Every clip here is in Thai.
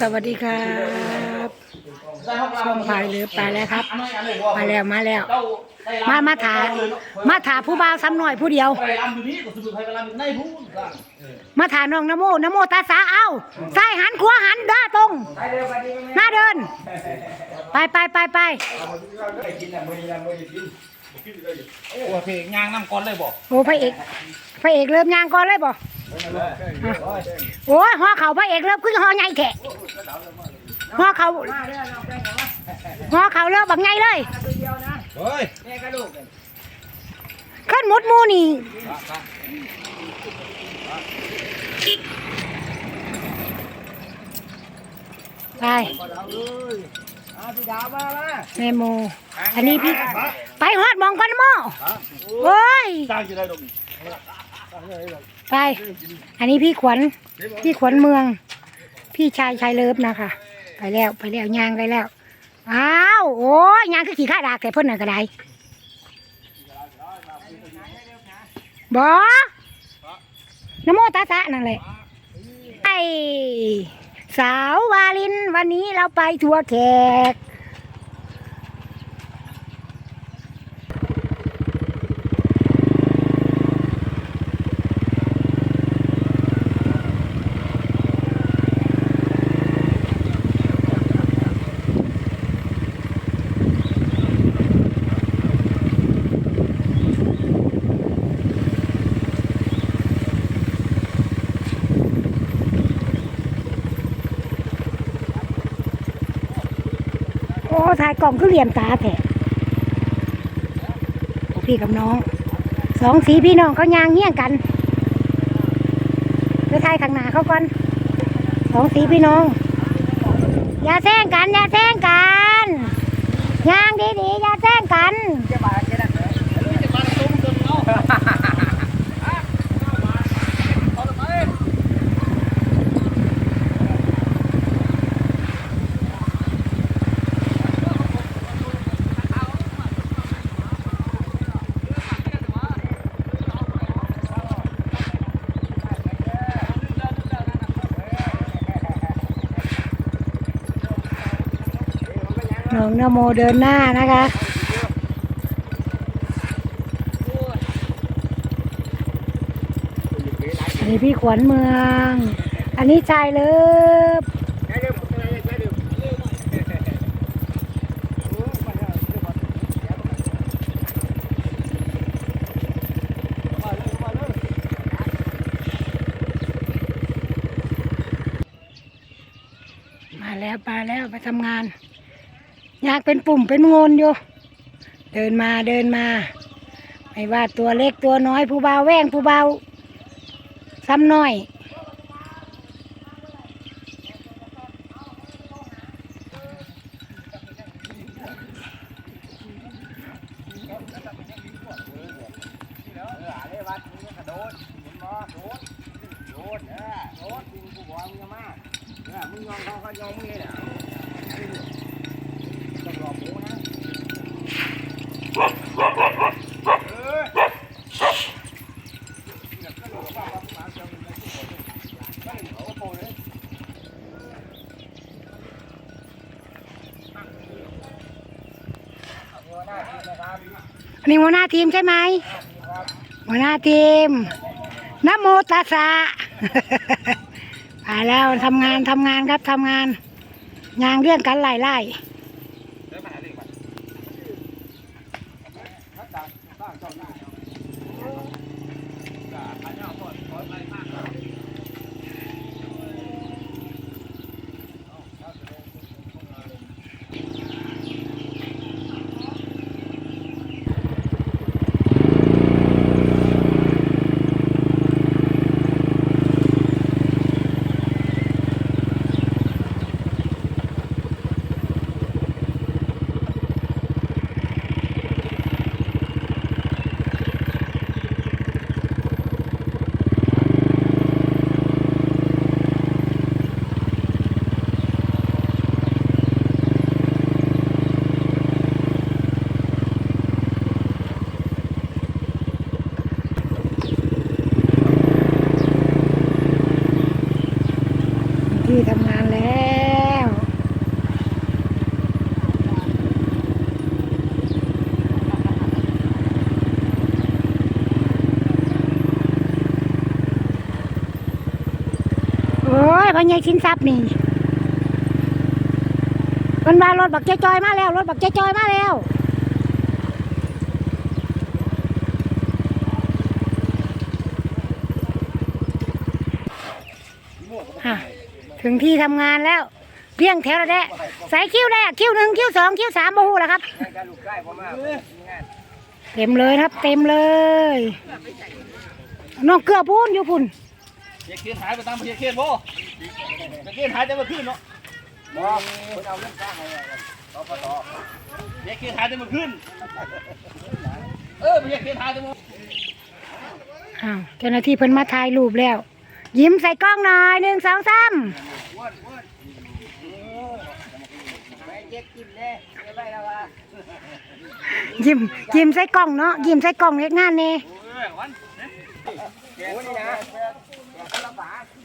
สวัสดีครับช่องพายเรือไปแล้วครับ มาแล้วมาแล้ว มามาถามาถาผู้บ่าวซ้ำหน่อยผู้เดียวไปรำอยู่นี่ก็สุดใครไปรำอยู่ในผู้สร้างมาถาน้องนโมนโมตาสาเอาซ้ายหันขวาหันด้าตรงหน้าเดิน ไปไปไปไปโอเคงางน้ำก้อนเลยบอกโอ้พระเอก พระเอกเริ่มยางก่อนเลยบ่โอ้ยหัวเขาพระเอกเริ่มขึ้นหัวใหญ่แขะหัวเขาหัวเขาเริ่มแบบไงเลยเฮ้ยขึ้นหมดหมูนี่ไปแม่โมอันนี้พี่ ไปฮอดหมองกันโมโอ้ยสร้างจะ ไป อันนี้พี่ขวัญพี่ขวัญเมือง พี่ชายชายเลิฟนะคะ ไปแล้วไปแล้วยางไปแล้ว อ้าวโอ้ยยางคือขี่ข้าดากแต่เพ่นน่ะก็ได้บอนโมตาสะนั่นแหละไอสาววาลินวันนี้เราไปทัวร์แขก ถ่ายกล่องคือเหลี่ยมตาแท้พี่กับน้องสองสีพี่น้องเขายางเงี้ยงกันไปถ่ายข้างหน้าเขาก่อนสองสีพี่น้อง อย่าแซงกัน อย่าแซงกันยางดีๆอย่าแซงกัน น้องนโมเดินหน้านะคะอันนี้พี่ขวัญเมือง อันนี้ชายเลิฟมาแล้วมาแล้วไปทำงาน ยากเป็นปุ่มเป็นโงนอยู่ เดินมาเดินมา ไม่ว่าตัวเล็กตัวน้อยผู้เบาแว่งผู้เบาซ้ำน้อยอัน นี้หัวหน้าทีมใช่ไหมหัวหน้าทีมนโมตัสสะไปแล้วทำงานทำงานครับทำงานยางเรื่องกันไล่ไล่ ใหญ่สินทรัพย์นี่เพิ่นว่ารถบักเจ๊จอยมาแล้วรถบักเจ๊จอยมาแล้วอะถึงที่ทำงานแล้วเรียงแถวแล้วแหละสายคิ้วแรกคิ้วหนึ่งคิ้วสองคิ้วสามโมโหแล้วครับเต็มเลยครับ เต็มเลยน้องเกลือพูนอยู่พุ่นเฮียเคียนหายไปตามเฮียเคียนบ่ เฮียเคียนหายแต่เมื่อคืนเนาะบ่คนเอาเงินจ้างให้ตปตเฮียเคียนหายแต่เมื่อคืนเออเฮียเคียนหายแต่เมื่ออ้าวเจ้าหน้าที่เพิ่นมาถ่ายรูปแล้ว ยิ้มใส่กล้องหน่อยหนึ่งสองสามยิ้มยิ้มใส่กล้องเนาะยิ้มใส่กล้องเล็กงานนี่ เออวันนะแกนี่นะ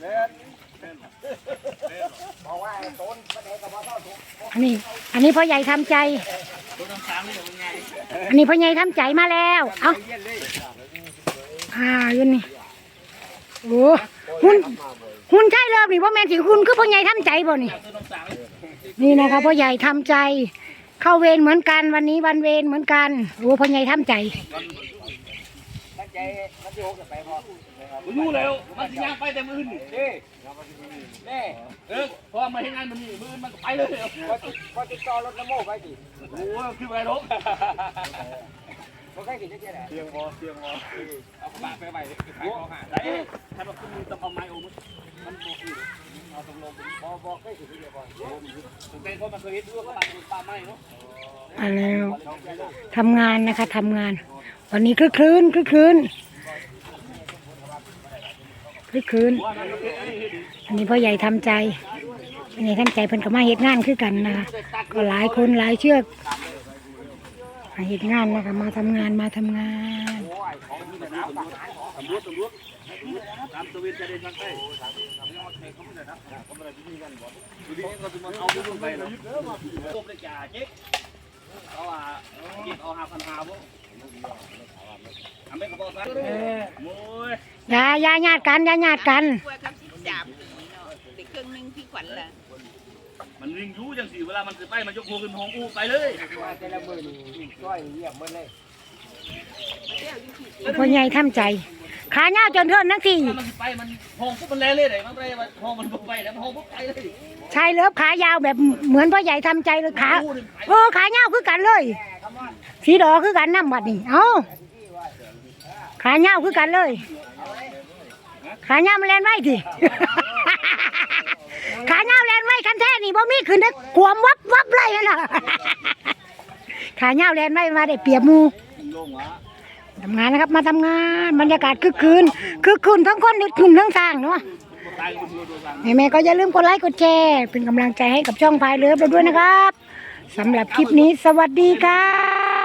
อันนี้ อันนี้พ่อใหญ่ทำใจตัวน้ำสามนี่เป็นไงอันนี้พ่อใหญ่ทำใจมาแล้ว เอ้าอ่าอยู่นี่โอ้หุ่นหุ่นใช่เลิกนี่พ่อแม่สิหุ่นคือพ่อใหญ่ทำใจบ่นี่ นี่นะคะพ่อใหญ่ทำใจ เข้าเวรเหมือนกันวันนี้วันเวรเหมือนกันโอ้พ่อใหญ่ทำใจผม รู้แล้วมันสิย่างไปแต่มื้อนี่เด้แน่เออพอมาเฮ็ดงานมันนี่มื้อมันก็ไปเลยพอพอติดต่อรถละโมไปดิโอ้คือไปรถบ่ใกล้กินจังได๋เสียงบ่เสียงบ่เอาปากไปไว้ขายของหาได้ถ้าว่าคุณต้องเอาไม้โอ้มันมันบ่คือเอาตรงลงบ่บ่ใกล้สิเดียวบ่ผมเป็นคนมันเคยเฮ็ดด้วยก็ปากปากไม้เนาะมาแล้วทำงานนะคะทำงาน วันนี้คลึกคลื้นคลึกคลื้นค ลึกคืนอันนี้พ่อใหญ่ทำใจพ่อใหญ่ทำใจเพิ่นก็มาเฮ็ดงานคือกันนะคะก็หลายคนหลายเชือกมาเฮ็ดงานนะคะมาทำงานมาทำงางานเอาว่าเก็บเอาหาพันหาบ่ ทำไม่กระบอกซะโอ้ยอย่าอย่าญาติกันอย่าญาติกันกลัวคำสิบสามปีเนาะเด็กเครื่องหนึงพี่ขวัญล่ะมันวิ่งยู่จังสิเวลามันจะไปมันยกหัวขึ้นห้องอู้ไปเลยพ่อใหญ่ทำใจ ขาเน่าจนเทินทั้งสี่ถ้ามันสิไปมันห้องปุ๊บมันแล่เลยเลยมันไปห้องมันปุ๊บไปแล้วมันห้องปุ๊บไปเลยชายเลิฟขายาวแบบเหมือนพ่อใหญ่ทำใจเลยขาเออขาเน่าคือกันเลย สีดอคือกันน้ำบัดนี่เอ้าขาเน่าคือกันเลย ขาเน่ามันแลนไว้ทีขาเน่าแลนไว้คันแท้นี่บ่มีขึ้นได้ขวมวับวับเลยน่ะขาเน่าแลนไว้มาได้เปียบหมูทำงานนะครับมาทำงานบรรยากาศคึกคืนคึกคืนทั้งคนคึกคืนทั้งสร้างเนาะตายคนเดียวตัวสั่งแม่ก็อย่าลืมกดไลค์กดแชร์เป็นกำลังใจให้กับช่องพายเลิฟเราด้วยนะครับสำหรับคลิปนี้สวัสดีครั